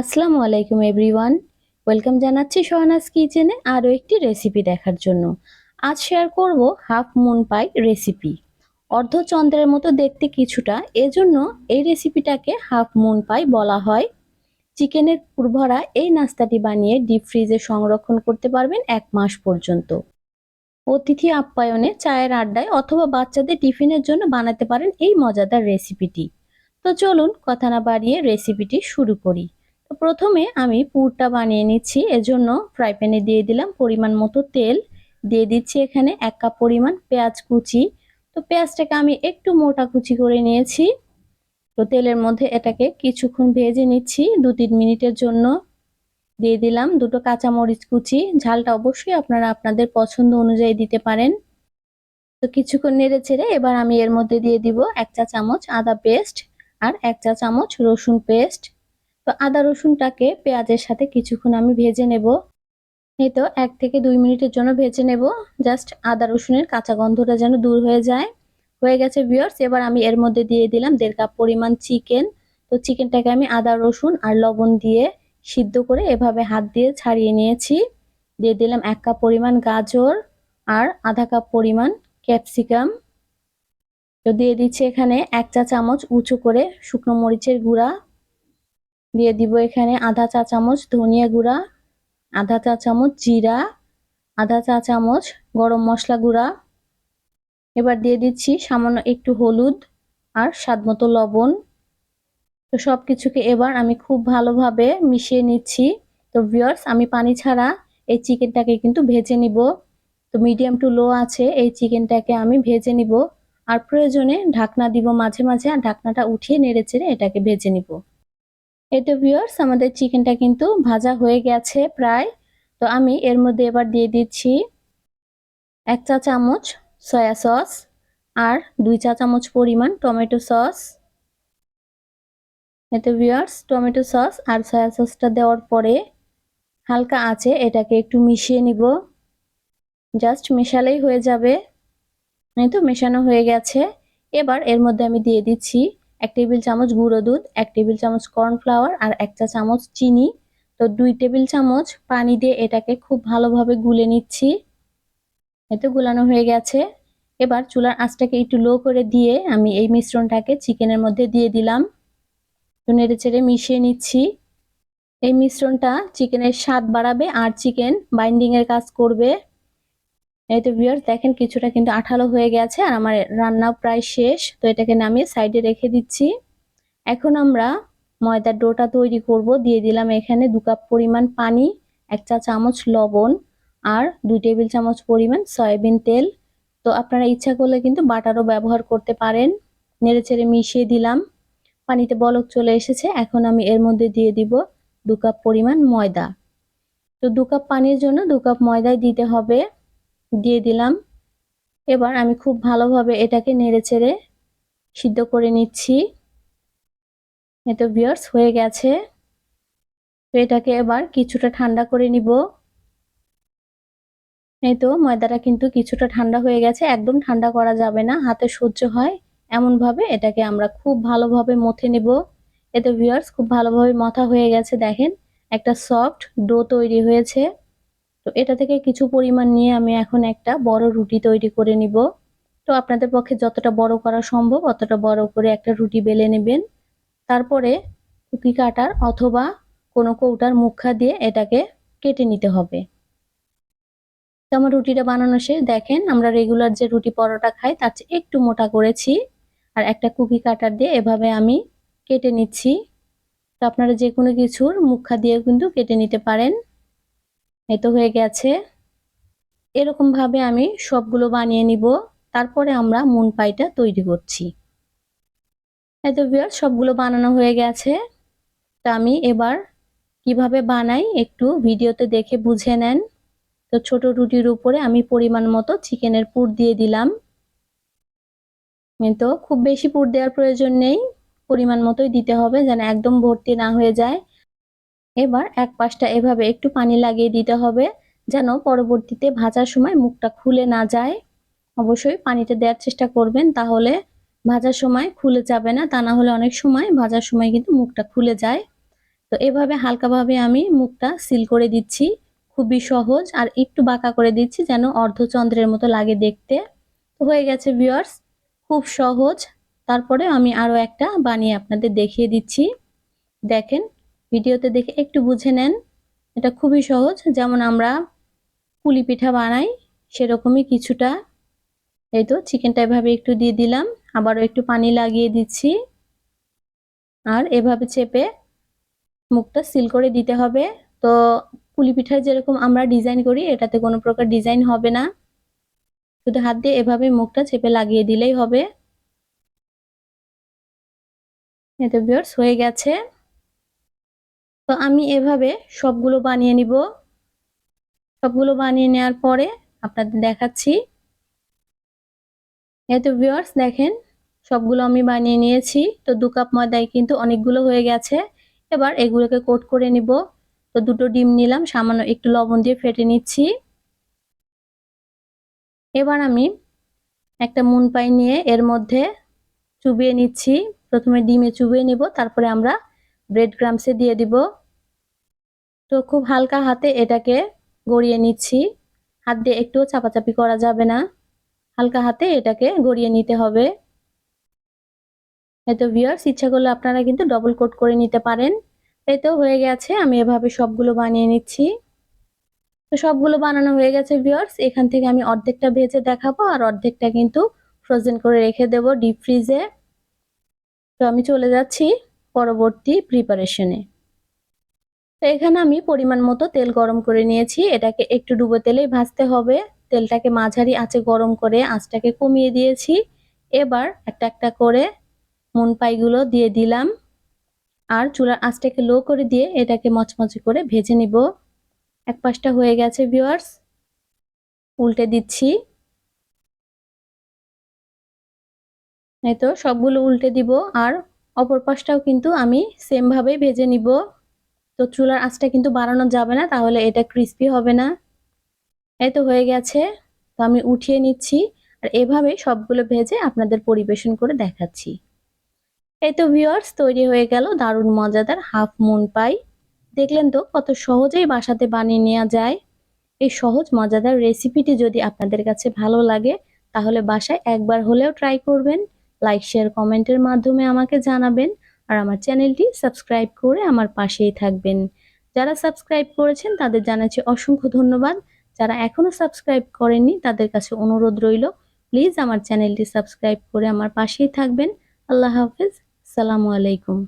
আসসালামু আলাইকুম everyone welcome জানাচ্ছি সোহানাস কিচেনে আরও একটি রেসিপি দেখার জন্য। আজ শেয়ার করব হাফ মুন পাই রেসিপি অর্ধচন্দ্রের মতো দেখতে কিছুটা, এজন্য এই রেসিপিটাকে হাফ মুন পাই বলা হয়। চিকেনের পুরভরা এই নাস্তাটি বানিয়ে ডিপ ফ্রিজে সংরক্ষণ করতে পারবেন এক মাস পর্যন্ত। অতিথি আপ্যায়নে চায়ের আড্ডায় অথবা বাচ্চাদের টিফিনের জন্য বানাতে পারেন এই মজাদার রেসিপিটি তো চলুন কথা না বাড়িয়ে রেসিপিটি শুরু করি। প্রথমে আমি পুরটা বানিয়ে নিচ্ছি, এজন্য ফ্রাই প্যানে দিয়ে দিলাম পরিমাণ মতো তেল। দিয়ে দিচ্ছি এখানে এক কাপ পরিমাণ পেঁয়াজ কুচি। তো পেঁয়াজটাকে আমি একটু মোটা কুচি করে নিয়েছি। তো তেলের মধ্যে এটাকে কিছুক্ষণ ভেজে নিচ্ছি দু তিন মিনিটের জন্য। দিয়ে দিলাম দুটো কাঁচামরিচ কুচি, ঝালটা অবশ্যই আপনারা আপনাদের পছন্দ অনুযায়ী দিতে পারেন। তো কিছুক্ষণ নেড়ে ছেড়ে এবার আমি এর মধ্যে দিয়ে দিব এক চা চামচ আদা পেস্ট আর এক চা চামচ রসুন পেস্ট তো আদা রসুনটাকে পেঁয়াজের সাথে কিছুক্ষণ আমি ভেজে নেব। এই তো এক থেকে দুই মিনিটের জন্য ভেজে নেব। জাস্ট আদা রসুনের কাঁচা গন্ধটা যেন দূর হয়ে যায়। হয়ে গেছে ভিওর্স এবার আমি এর মধ্যে দিয়ে দিলাম দেড় কাপ পরিমাণ চিকেন তো চিকেনটাকে আমি আদা, রসুন আর লবণ দিয়ে সিদ্ধ করে এভাবে হাত দিয়ে ছাড়িয়ে নিয়েছি। দিয়ে দিলাম এক কাপ পরিমাণ গাজর আর আধা কাপ পরিমাণ ক্যাপসিকাম তো দিয়ে দিচ্ছি এখানে এক চা চামচ উঁচু করে শুকনো মরিচের গুঁড়া। দিয়ে দিব এখানে আধা চা চামচ ধনিয়া গুঁড়া, আধা চা চামচ জিরা, আধা চা চামচ গরম মশলা গুঁড়া। এবার দিয়ে দিচ্ছি সামান্য একটু হলুদ আর স্বাদ মতো লবণ। তো সব কিছুকে এবার আমি খুব ভালোভাবে মিশিয়ে নিচ্ছি। তো ভিওর্স আমি পানি ছাড়া এই চিকেনটাকে কিন্তু ভেজে নিব। তো মিডিয়াম টু লো আছে, এই চিকেনটাকে আমি ভেজে নিব। আর প্রয়োজনে ঢাকনা দিব মাঝে মাঝে, আর ঢাকনাটা উঠিয়ে নেড়ে চেড়ে এটাকে ভেজে নিব। এতে ভিওর্স আমাদের চিকেনটা কিন্তু ভাজা হয়ে গেছে প্রায়। তো আমি এর মধ্যে এবার দিয়ে দিচ্ছি এক চা চামচ সয়া সস আর দুই চা চামচ পরিমাণ টমেটো সস এতে ভিওর্স টমেটো সস আর সয়া সসটা দেওয়ার পরে হালকা আছে এটাকে একটু মিশিয়ে নিব। জাস্ট মেশালেই হয়ে যাবে। এই তো, মেশানো হয়ে গেছে। এবার এর মধ্যে আমি দিয়ে দিচ্ছি এক টেবিল চামচ গুঁড়ো দুধ, এক টেবিল চামচ কর্নফ্লাওয়ার আর এক চা চামচ চিনি। তো দুই টেবিল চামচ পানি দিয়ে এটাকে খুব ভালোভাবে গুলে নিচ্ছি। এতে গুলানো হয়ে গেছে। এবার চুলার আঁচটাকে একটু লো করে দিয়ে আমি এই মিশ্রণটাকে চিকেনের মধ্যে দিয়ে দিলাম। তো নেড়ে চেড়ে মিশিয়ে নিচ্ছি। এই মিশ্রণটা চিকেনের স্বাদ বাড়াবে আর চিকেন বাইন্ডিংয়ের কাজ করবে। এই তো ভিউয়ার্স দেখেন কিছুটা কিন্তু আঠালো হয়ে গেছে আর আমার রান্না প্রায় শেষ। তো এটাকে নামিয়ে সাইডে রেখে দিচ্ছি। এখন আমরা ময়দার ডোটা তৈরি করব। দিয়ে দিলাম এখানে দু কাপ পরিমাণ পানি, এক চা চামচ লবণ আর দুই টেবিল চামচ পরিমাণ সয়াবিন তেল। তো আপনারা ইচ্ছা করলে কিন্তু বাটারও ব্যবহার করতে পারেন। নেড়ে চেড়ে মিশিয়ে দিলাম। পানিতে বলক চলে এসেছে। এখন আমি এর মধ্যে দিয়ে দিব দু কাপ পরিমাণ ময়দা। তো দু কাপ পানির জন্য দু কাপ ময়দাই দিতে হবে। দিয়ে দিলাম। এবার আমি খুব ভালোভাবে এটাকে নেড়ে চেড়ে সিদ্ধ করে নিচ্ছি। এতো বিয়ার্স হয়ে গেছে। তো এটাকে এবার কিছুটা ঠান্ডা করে নিব। এই তো ময়দাটা কিন্তু কিছুটা ঠান্ডা হয়ে গেছে। একদম ঠান্ডা করা যাবে না, হাতে সহ্য হয়। এমনভাবে এটাকে আমরা খুব ভালোভাবে মথে নেব। এতে ভিউয়ার্স খুব ভালোভাবে মথা হয়ে গেছে, দেখেন। একটা সফট ডো তৈরি হয়েছে। তো এটা থেকে কিছু পরিমাণ নিয়ে আমি এখন একটা বড় রুটি তৈরি করে নিব। তো আপনাদের পক্ষে যতটা বড় করা সম্ভব অতটা বড় করে একটা রুটি বেলে নেবেন। তারপরে কুকি কাটার অথবা কোনো কৌটার মুখা দিয়ে এটাকে কেটে নিতে হবে। তো আমার রুটিটা বানানো শেষ। দেখেন আমরা রেগুলার যে রুটি পরোটা খাই তার চেয়ে একটু মোটা করেছি। আর একটা কুকি কাটার দিয়ে এভাবে আমি কেটে নিচ্ছি। তো আপনারা যে কোনো কিছুর মুখা দিয়ে কিন্তু কেটে নিতে পারেন। এই তো হয়ে গেছে। এরকম ভাবে আমি সবগুলো বানিয়ে নিব। তারপরে আমরা মুন পাইটা তৈরি করছি। এই তো বিয়ার সবগুলো বানানো হয়ে গেছে। তা আমি এবার কীভাবে বানাই একটু ভিডিওতে দেখে বুঝে নেন। তো ছোট রুটির উপরে আমি পরিমাণ মতো চিকেনের পুর দিয়ে দিলাম। তো, খুব বেশি পুর দেওয়ার প্রয়োজন নেই। পরিমাণ মতোই দিতে হবে যেন একদম ভর্তি না হয়ে যায়। এবার এক পাশটা এভাবে একটু পানি লাগিয়ে দিতে হবে, যেন পরবর্তীতে ভাজার সময় মুখটা খুলে না যায়। অবশ্যই পানিটা দেওয়ার চেষ্টা করবেন, তাহলে ভাজার সময় খুলে যাবে না, তা না হলে অনেক সময় ভাজার সময় কিন্তু মুখটা খুলে যায়। তো এভাবে হালকাভাবে আমি মুখটা সিল করে দিচ্ছি, খুবই সহজ, আর একটু বাঁকা করে দিচ্ছি যেন অর্ধচন্দ্রের মতো লাগে দেখতে। হয়ে গেছে ভিউয়ার্স খুব সহজ। তারপরে আমি আরও একটা বানিয়ে আপনাদের দেখিয়ে দিচ্ছি। দেখেন ভিডিওতে দেখে একটু বুঝে নেন। এটা খুবই সহজ। যেমন আমরা পুলি পিঠা বানাই, সেরকমই কিছুটা। এই তো, চিকেনটা এভাবে একটু দিয়ে দিলাম। আবারও একটু পানি লাগিয়ে দিচ্ছি। আর এভাবে চেপে মুখটা সিল করে দিতে হবে। তো পুলি পিঠার যেরকম আমরা ডিজাইন করি, এটাতে কোনো প্রকার ডিজাইন হবে না। শুধু হাত দিয়ে এভাবে মুখটা চেপে লাগিয়ে দিলেই হবে। এতে বিয়ার্স হয়ে গেছে। তো আমি এভাবে সবগুলো বানিয়ে নিব। সবগুলো বানিয়ে নেওয়ার পরে আপনাদের দেখাচ্ছি। এতে ভিউয়ার্স দেখেন, সবগুলো আমি বানিয়ে নিয়েছি। তো দু কাপ ময়দায় কিন্তু অনেকগুলো হয়ে গেছে। এবার এগুলোকে কোট করে নিব। তো দুটো ডিম নিলাম, সামান্য একটু লবণ দিয়ে ফেটে নিচ্ছি। এবার আমি একটা মুন পাই নিয়ে এর মধ্যে চুবিয়ে নিচ্ছি। প্রথমে ডিমে চুবিয়ে নিব, তারপরে আমরা ব্রেড গ্রামসে দিয়ে দিব। তো খুব হালকা হাতে এটাকে গড়িয়ে নিচ্ছি। হাত দিয়ে একটুও চাপাচাপি করা যাবে না। হালকা হাতে এটাকে গড়িয়ে নিতে হবে। এতো ভিউয়ার্স ইচ্ছা করলে আপনারা কিন্তু ডবল কোট করে নিতে পারেন। এই তো হয়ে গেছে, আমি এভাবে সবগুলো বানিয়ে নিচ্ছি। তো সবগুলো বানানো হয়ে গেছে ভিউয়ার্স এখান থেকে আমি অর্ধেকটা ভেজে দেখাবো আর অর্ধেকটা কিন্তু ফ্রোজেন করে রেখে দেব ডিপ ফ্রিজে তো আমি চলে যাচ্ছি। পরবর্তী প্রিপারেশনে তো এখানে আমি পরিমাণ মতো তেল গরম করে নিয়েছি। এটাকে একটু ডুবো তেলেই ভাজতে হবে। তেলটাকে মাঝারি আঁচে গরম করে আঁচটাকে কমিয়ে দিয়েছি। এবার একটা একটা করে মুন পাইগুলো দিয়ে দিলাম। আর চুলার আঁচটাকে লো করে দিয়ে এটাকে মচমচে করে ভেজে নিব। এক পাশটা হয়ে গেছে ভিউয়ার্স উল্টে দিচ্ছি। এই তো সবগুলো উল্টে দিব। আর অপর পাশটাও কিন্তু আমি সেমভাবেই ভেজে নিব। তো চুলার আঁচটা কিন্তু বাড়ানো যাবে না, তাহলে এটা ক্রিস্পি হবে না। এই তো হয়ে গেছে। তো আমি উঠিয়ে নিচ্ছি আর এভাবে সবগুলো ভেজে আপনাদের পরিবেশন করে দেখাচ্ছি। এই তো ভিওয়ার্স তৈরি হয়ে গেল দারুণ মজাদার হাফ মুন পাই দেখলেন তো কত সহজেই বাসাতে বানিয়ে নেওয়া যায়। এই সহজ মজাদার রেসিপিটি যদি আপনাদের কাছে ভালো লাগে, তাহলে বাসায় একবার হলেও ট্রাই করবেন। লাইক শেয়ার কমেন্টের মাধ্যমে আমাকে জানাবেন আর আমার চ্যানেলটি সাবস্ক্রাইব করে আমার পাশেই থাকবেন। যারা সাবস্ক্রাইব করেছেন তাদের জানাচ্ছি অসংখ্য ধন্যবাদ। যারা এখনও সাবস্ক্রাইব করেননি তাদের কাছে অনুরোধ রইল, প্লিজ আমার চ্যানেলটি সাবস্ক্রাইব করে আমার পাশেই থাকবেন। আল্লাহ হাফিজ, সালামু আলাইকুম।